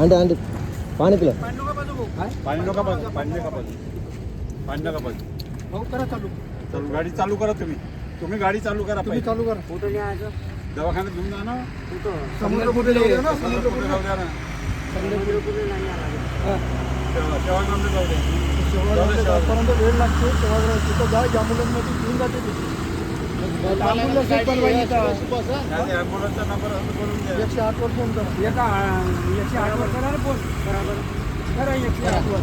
Aunty aunty पाणी पिलं. पाणी नका पाजू पाणी नका पाणी नका पाजू हो करा चालू चालू गाडी चालू करा तुम्ही. तुम्ही गाडी चालू करा तुम्ही चालू करा. कुठे न्यायचं? दवाखान्यात घेऊन जा ना. समुद्र कुठे जाऊ द्या ना. समुद्र कुठे जाऊ द्या ना. समुद्र कुठे सेवाग्रामला जाऊ द्या सेवाग्रामपर्यंत वेळ लागते सेवाग्राम तिथं जा ॲम्ब्युलन्समध्ये घेऊन जाते तिथे. एकशे आठवर फोन करा. एका एकशे आठवर करा फोन. बरोबर. करा एकशे आठवर.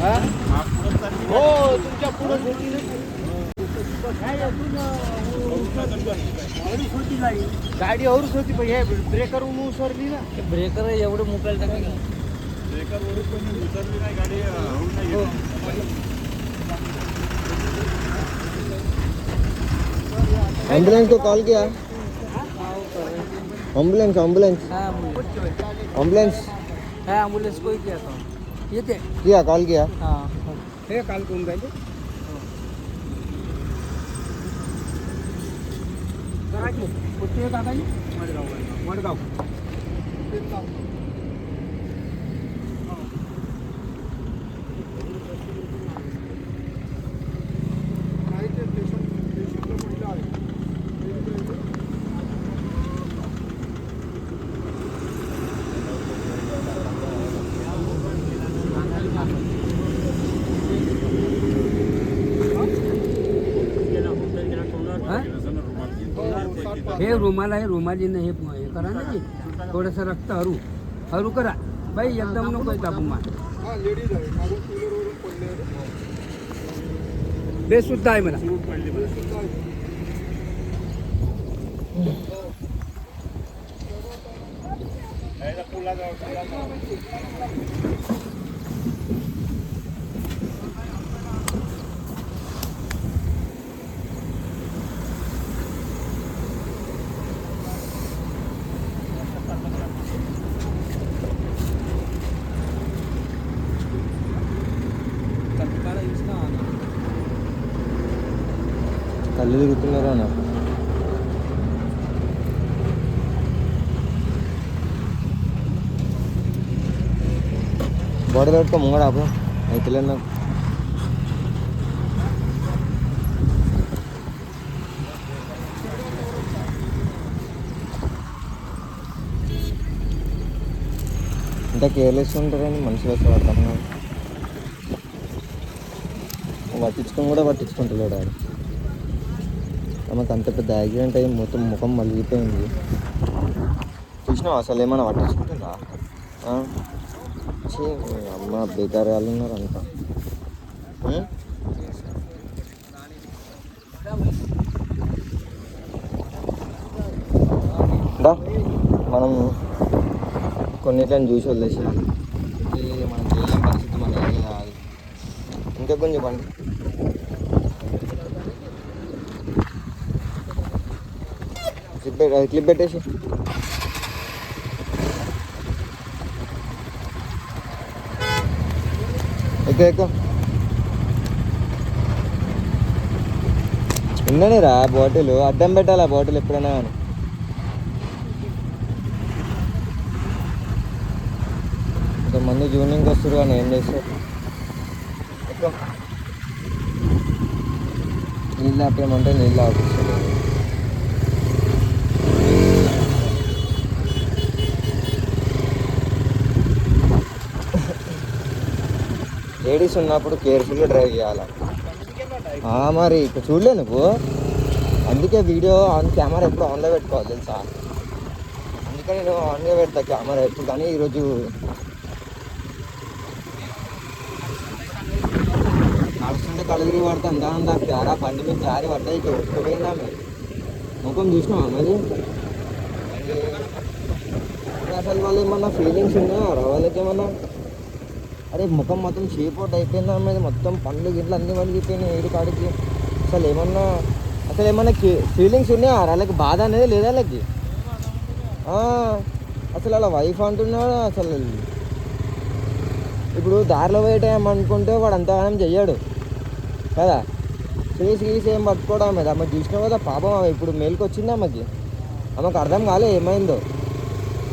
हा? हो. तुमच्यापुढे होती ना? गाडी हवरूच होती पण हे ब्रेकर उसरली ना. ब्रेकर एवढं मोबाईल टाका ब्रेकर वरून उतरली नाही गाडी. एंबुलेंस को कॉल किया? एंबुलेंस एंबुलेंस एंबुलेंस एंबुलेंस को ही किया था। ये थे किया कॉल किया? हाँ। कॉल कौन पहले हाँ। कुछ मडगाव। हे रुमाल आहे रुमालीनं हे हे करा ना की थोडंसं रक्त हरू. हरू करा. बाई एकदम नको आहे मागून टू सुद्धा आहे मला. पुला బాడీ పెట్టుకో ముంగడ ఆపు అయితే నాకు ఇంత కేర్లెస్ ఉంటారని మనుషులు వస్తే అర్థం పట్టించుకొని కూడా పట్టించుకుంటలేడు ఆడు. ఆమెకు అంత పెద్ద యాక్సిడెంట్ అయ్యి మొత్తం ముఖం మలిగిపోయింది చూసినావు? అసలు ఏమైనా పట్టించుకుంటుందా? వచ్చి మీ అమ్మ బేకారాలు ఉన్నారు అంతా మనం కొన్నిట్లని చూసి వదిలేసాం ఇది మనకి ఏం పరిస్థితి మన ఏం కాదు. ఇంకా కొంచెం చెప్పండి క్లిప్ క్లిప్ పెట్టేసి. ఎక్కువ ఎక్కువ ఉండని రా బాటిల్ అడ్డం పెట్టాలి ఆ బాటిల్ ఎప్పుడైనా కానీ కొంతమంది జూనింగ్కి వస్తారు కానీ ఏం చేస్తారు? ఎక్కువ నీళ్ళు ఆపేయమంటే నీళ్ళు ఆపిస్తారు. లేడీస్ ఉన్నప్పుడు కేర్ఫుల్గా డ్రైవ్ చేయాలి? మరి ఇక్కడ చూడలే నువ్వు. అందుకే వీడియో ఆన్ కెమెరా ఎప్పుడు ఆన్లో పెట్టుకోవాలి తెలుసా? అందుకే నేను ఆన్లో పెడతా కెమెరా ఎప్పుడు కానీ ఈరోజు నడుస్తుంటే కలుగురి పడతాం దాని దాకా బండి మీద జారి పడ్డా ఇక ఉట్టుకుపోయిందా మరి? ముఖం చూసినావా మరి? అసలు వాళ్ళు ఏమన్నా ఫీలింగ్స్ ఉన్నాయా? వాళ్ళకి ఏమన్నా? అరే ముఖం మొత్తం షేప్ అయిపోయిందా మీద మొత్తం పండ్లు గిట్లు అన్ని వలిగిపోయినాయి ఏడు కాడికి. అసలు ఏమన్నా అసలు ఏమన్నా ఫీలింగ్స్ ఉన్నాయా? వాళ్ళకి బాధ అనేది లేదా వాళ్ళకి? అసలు అలా వైఫ్ అంటున్నాడు? అసలు ఇప్పుడు దారిలో పోయే అనుకుంటే వాడు అంతగానం చెయ్యాడు. కదా? చేసి గీసి ఏం పట్టుకోవడం మీద అమ్మ చూసినావు కదా పాపం ఆమె. ఇప్పుడు మేలుకొచ్చింది ఆమెకి. ఆమెకు అర్థం కాలే ఏమైందో.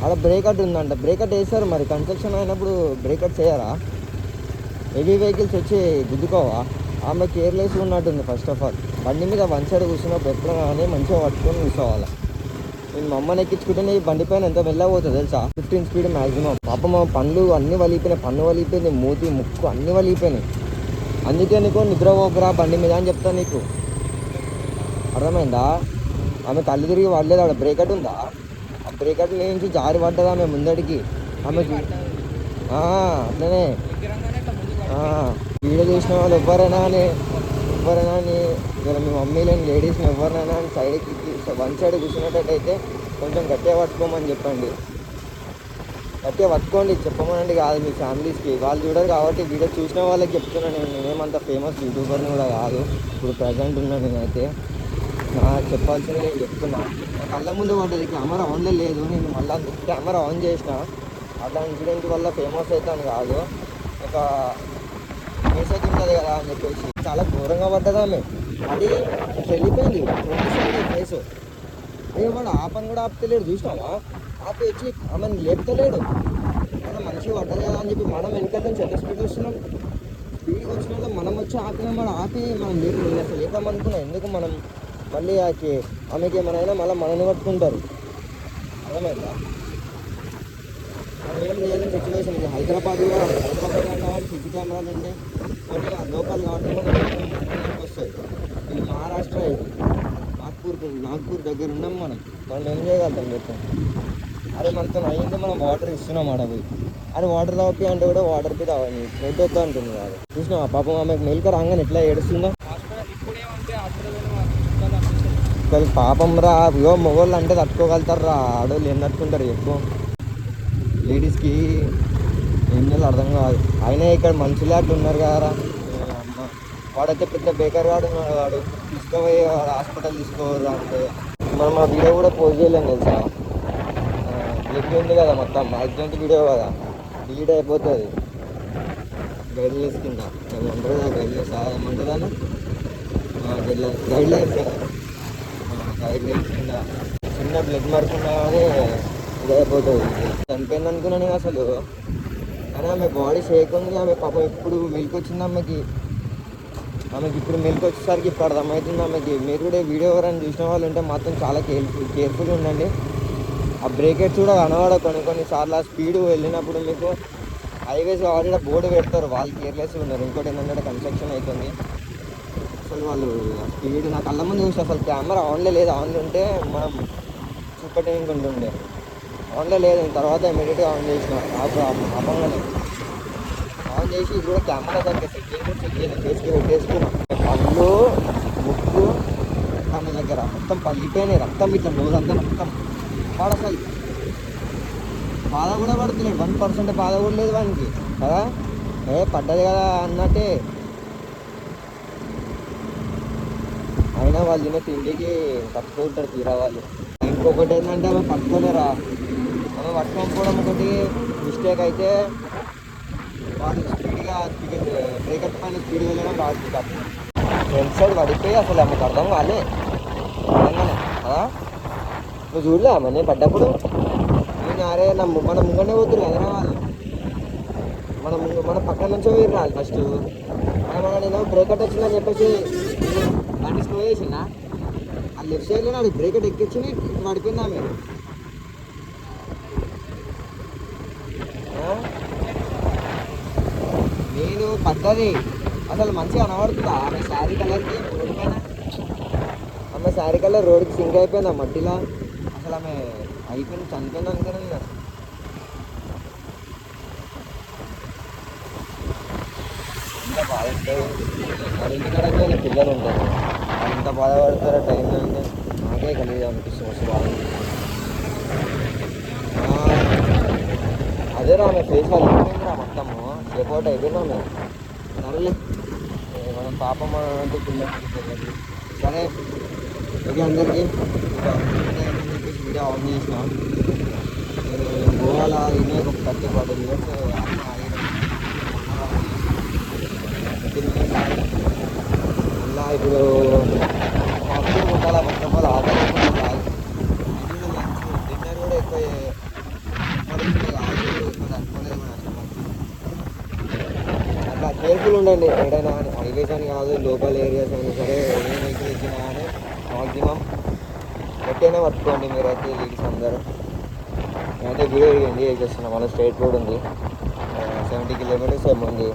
ఆడ బ్రేకట్ ఉందంట. బ్రేకట్ వేసారు మరి. కన్స్ట్రక్షన్ అయినప్పుడు బ్రేకట్ చేయరా హెవీ వెహికల్స్ వచ్చి గుద్దుకోవా? ఆమె కేర్లెస్ ఉన్నట్టుంది ఫస్ట్ ఆఫ్ ఆల్ బండి మీద వన్ సైడ్ కూర్చున్నప్పుడు ఎప్పుడు కానీ మంచిగా పట్టుకొని కూర్చోవాలి? నేను మా అమ్మని ఎక్కించుకుంటే ఈ బండి పైన ఎంత వెళ్ళబోతుంది తెలుసా? ఫిఫ్టీన్ స్పీడ్ మ్యాక్సిమం పాప మా పండ్లు అన్నీ వలిగిపోయినాయి. పన్ను వలిగిపోయింది మూతి ముక్కు అన్నీ వలిగిపోయినాయి. అందుకే నీకు నిద్ర పోకురా బండి మీద అని చెప్తాను నీకు. అర్థమైందా? ఆమె కళ్ళు తిరిగి పడలేదు ఆడ. బ్రేకట్ ఉందా? ఆ నుంచి జారి పడ్డదా ఆమె ముందడికి? ఆమెకి? అట్లనే. వీడియో చూసిన వాళ్ళు ఎవ్వరైనా అని ఎవరైనా అని ఇక్కడ మీ మమ్మీ లేని లేడీస్ని ఎవరినైనా అని సైడ్కి వన్ సైడ్ కూర్చున్నట్టయితే కొంచెం గట్టిగా పట్టుకోమని చెప్పండి. గట్టిగా పట్టుకోండి చెప్పమనండి కాదు మీ ఫ్యామిలీస్కి. వాళ్ళు చూడరు కాబట్టి వీడియో చూసిన వాళ్ళకి చెప్తున్నాను నేను. నేనేమంత ఫేమస్ యూట్యూబర్ని కూడా కాదు. ఇప్పుడు ప్రజెంట్ ఉన్నాను నేనైతే. నా చెప్పాల్సింది నేను చెప్తున్నాను కళ్ళ ముందు పడ్డది కెమెరా ఆన్లో లేదు నేను మళ్ళీ కెమెరా ఆన్ చేసిన. అట్లా ఇన్సిడెంట్ వల్ల ఫేమస్ అవుతాను కాదు. ఒక మెసేజ్ ఉంటుంది కదా అని చెప్పేసి. చాలా ఘోరంగా పడ్డది ఆమె. అది వెళ్ళిపోయింది. ఫేస్ అయ్యో వాడు ఆపని కూడా ఆపుతలేడు చూసినావా? ఆపి వచ్చి ఆమెను లేపుతలేడు. మనం మంచిగా పడ్డది కదా అని చెప్పి మనం వెనకాల నుంచి ఎంత స్పీడ్ వస్తున్నాం. స్పీడ్గా వచ్చిన మనం వచ్చి ఆపినా మనం ఆపి మనం లేపు నేను అసలు ఎందుకు మనం మళ్ళీ ఆకి ఆమెకి ఏమైనా మళ్ళీ మనని పట్టుకుంటారు. అర్థమైందా? ఏం సిచ్యువేషన్ హైదరాబాద్ హైదరాబాద్ కెమెరాలు ఉంటే కొద్దిగా లోకల్ కాబట్టి వస్తాయి. ఇది మహారాష్ట్ర ఇది నాగ్పూర్ నాగ్పూర్ దగ్గర ఉన్నాం మనం. మనం ఏం చేయగలుగుతాం చెప్పాం? అరే మనతో అయ్యింది మనం వాటర్ ఇస్తున్నాం అడవి అరే వాటర్ తాపి అంటే కూడా వాటర్కి తాగని రెడ్ వద్దా అంటుంది కాదు చూసినావా? పాపం ఆమెకు మెల్క రాగానే ఎట్లా ఏడుస్తుందో? వాళ్ళు పాపం రా. ఇగో మొగోళ్ళు అంటే తట్టుకోగలుగుతారు రా ఆడోళ్ళు ఏం తట్టుకుంటారు ఎక్కువ లేడీస్కి ఏం చేయాలి అర్థం కాదు. అయినా ఇక్కడ మనుషులే అట్లా ఉన్నారు కదరా. వాడైతే పెద్ద బేకర్ వాడు వాడు. తీసుకుపోయి హాస్పిటల్ తీసుకోరా అంటే. మనం ఆ వీడియో కూడా పోస్ట్ చేయలేము తెలుసా? బ్లడ్ ఉంది కదా మొత్తం. యాక్సిడెంట్ వీడియో కదా. డిలీట్ అయిపోతుంది. గైడ్లైన్స్ కింద. ఏమంటారు గైడ్లైన్స్. ఏమంటారు గైడ్లైన్స్ గైడ్లైన్స్. గైడ్లైన్స్. కింద చిన్న బ్లడ్ మార్క్ ఉన్నా కానీ ఇదైపోతుంది చనిపోయింది అనుకున్నాను అసలు కానీ ఆమె బాడీ షేక్ ఉంది ఆమె పాపం ఇప్పుడు మిల్క్ వచ్చింది ఆమెకి ఆమెకి ఇప్పుడు మిల్క్ వచ్చేసరికి ఇప్పుడు అర్థమవుతుంది ఆమెకి మీరు కూడా వీడియో ఎవరైనా చూసిన వాళ్ళు ఉంటే మాత్రం చాలా కేర్ఫుల్ కేర్ఫుల్గా ఉండండి ఆ బ్రేకెట్స్ కూడా కనబడ కొన్ని కొన్నిసార్లు ఆ స్పీడ్ వెళ్ళినప్పుడు మీకు హైవేస్ కాబట్టి బోర్డు పెడతారు. వాళ్ళు కేర్లెస్ ఉన్నారు. ఇంకోటి ఏంటంటే కన్స్ట్రక్షన్ అవుతుంది. అసలు వాళ్ళు వీడు స్పీడ్ నా కళ్ళ ముందు చూసి అసలు కెమెరా ఆన్లో లేదు. ఆన్లో ఉంటే మనం చూపెట్టడానికి ఉంటుండే ఆన్లో లేదు. తర్వాత ఇమీడియట్గా ఆన్ చేసిన. ఆపు అపంగానే ఆన్ చేసి ఇది కూడా కెమెరా దగ్గర సెట్ చేసి చెక్ చేసి ఫేస్కి పెట్టేసుకున్నా కళ్ళు ముక్కు తన దగ్గర మొత్తం పగిలిపోయినాయి. రక్తం ఇట్లా రోజంతా మొత్తం వాడు అసలు బాధ కూడా పడుతున్నాడు. వన్ పర్సెంట్ బాధ కూడా లేదు వానికి. కదా? ఏ పడ్డది కదా అన్నట్టే అయినా వాళ్ళు తినే తిండికి తప్పుకుంటారు తీరా వాళ్ళు. ఇంకొకటి ఏంటంటే అవి పట్టుకోలేరా? ఆమె పట్టుకోకపోవడం ఒకటి మిస్టేక్ అయితే వాళ్ళు స్పీడ్గా బ్రేకప్ పైన స్పీడ్ వెళ్ళడం రాదు తప్పు ఫ్రంట్ సైడ్ పడిపోయి అసలు ఆమెకు అర్థం కాలే. నిజంగానే కదా నువ్వు చూడలే ఆమె నేను పడ్డప్పుడు? నేను అరే నా మన ముంగనే పోతురు కదరా వాళ్ళు. మన ముందు మన పక్కన నుంచో వేరు రాదు ఫస్ట్ మన నేను బ్రేకట్ వచ్చిందని చెప్పేసి బండి ఆ లెఫ్ట్ సైడ్లో నాడు బ్రేకట్ ఎక్కించి పడిపోయిందా మీరు నేను పడ్డది అసలు మంచిగా కనబడుతుందా? ఆమె శారీ కలర్కి రోడ్డు పైన? ఆమె శారీ కలర్ రోడ్కి సింక్ అయిపోయిందా మట్టిలో? అసలు ఆమె అయిపోయింది చనిపోయింది అనుకున్నాను నేను అసలు. వాళ్ళ ఇంటికాడ పిల్లలు ఉంటారు. ఎంత బాధపడతారో టైం అంటే నాకే కలిగి అనిపిస్తుంది అసలు బాధ అదే రా ఆమె ఫేస్ వాళ్ళు అయిపోయింది రా మొత్తము షేప్ అయిపోయినా మేము ఆమె సరేలే మనం పాపం అంటే పిల్లలు సరే ఓకే అందరికీ వీడియో ఆన్ చేసిన గోవాలో ఇదే ఒక థర్టీ ఫార్టీ మినిట్స్ మళ్ళా ఇప్పుడు హాస్పిటల్ ఉండాలా మొత్తం వాళ్ళు ఆధార్ ఉండండి ఏదైనా హైవేస్ అని కాదు లోకల్ ఏరియాస్ అయినా సరే ఏ వెహికల్ ఇచ్చినా కానీ మాక్సిమం గట్టిగానే పట్టుకోండి మీరైతే లేడీస్ అందరూ. నేనైతే వీడియో ఎంజాయ్ చేస్తున్నాం మళ్ళీ స్ట్రైట్ రోడ్ ఉంది. సెవెంటీ కిలోమీటర్స్ ఏముంది ఉంది.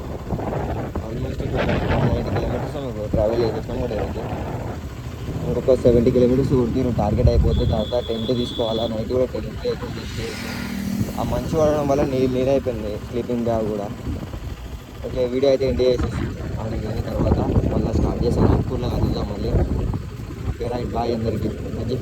ఆల్మోస్ట్ నైంటీ కిలోమీటర్స్ మీకు ట్రావెల్ చేసేసాం కూడా ఈరోజు ఇంకొక సెవెంటీ కిలోమీటర్స్ కొడుతున్నారు టార్గెట్ అయిపోతే తర్వాత టెంట్ తీసుకోవాలా? నైట్ కూడా టెంట్ తీసుకోవాలి ఆ మంచు పడడం వల్ల నీరు నీరు అయిపోయింది స్లీపింగ్ బ్యాగ్ కూడా. ఓకే వీడియో అయితే ఎండ్ చేసేసి అక్కడికి వెళ్ళిన తర్వాత మళ్ళీ స్టార్ట్ చేసాను అక్కూర్లో కలుద్దాం మళ్ళీ. ఓకే రైట్ బాయ్ అందరికీ. మంచి